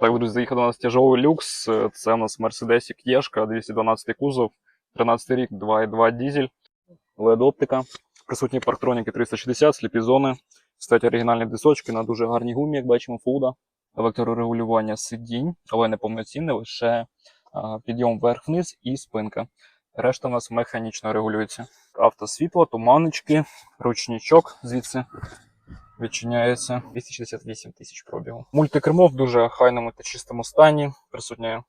Так, друзі, заїхав до нас тяжовий люкс. Це у нас Mercedes Єшка, 212 кузов, 13 рік, 2.2 дізель, LED оптика. Присутні парктроніки 360, сліпі зони. Стоять оригінальні дисочки на дуже гарній гумі, як бачимо, фуда. Електрорегулювання сидінь, але не повноцінне, лише підйом вверх-вниз і спинка. Решта у нас механічно регулюється. Автосвітло, туманочки, ручничок звідси відчиняється. 268 тисяч пробігу. Мультикермо в дуже хайному та чистому стані. Присутнє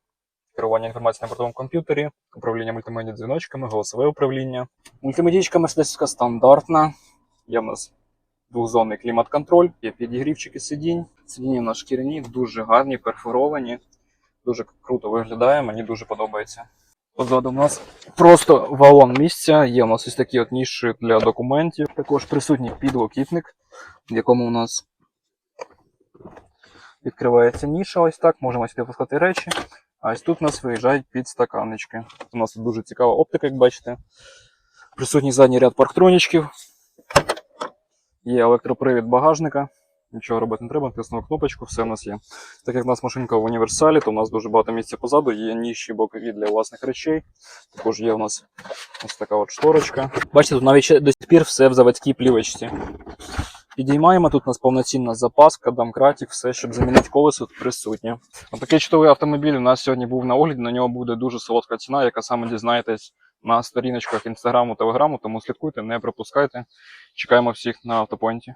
керування інформацією на бортовому комп'ютері, управління мультимедіа дзвіночками, голосове управління. Мультимедійка мерседесівська стандартна. Є в нас двохзонний клімат-контроль, є підігрівчики сидінь. Сидіння у нас шкіряні, дуже гарні, перфоровані. Дуже круто виглядає, мені дуже подобається. Позаду у нас просто валон місця. Є у нас ось такі от ніші для документів. Також присутній підлокітник, в якому у нас відкривається ніша. Ось так. Можемо сюди пускати речі. А ось тут у нас виїжджають підстаканнички. У нас тут дуже цікава оптика, як бачите. Присутній задній ряд парктронічків. Є електропривід багажника. Нічого робити не треба, натиснув кнопочку, все в нас є. Так як в нас машинка в універсалі, то у нас дуже багато місця позаду, є ніші бокові для власних речей. Також є у нас ось така от шторочка. Бачите, тут навіть до сих пір все в заводській плівочці. Підіймаємо, тут у нас повноцінна запаска, домкратик, все, щоб замінити колесо тут присутнє. Отакий чудовий автомобіль у нас сьогодні був на огляді, на нього буде дуже солодка ціна, яка саме дізнаєтесь на сторіночках інстаграму, телеграму, тому слідкуйте, не пропускайте. Чекаємо всіх на автопойнті.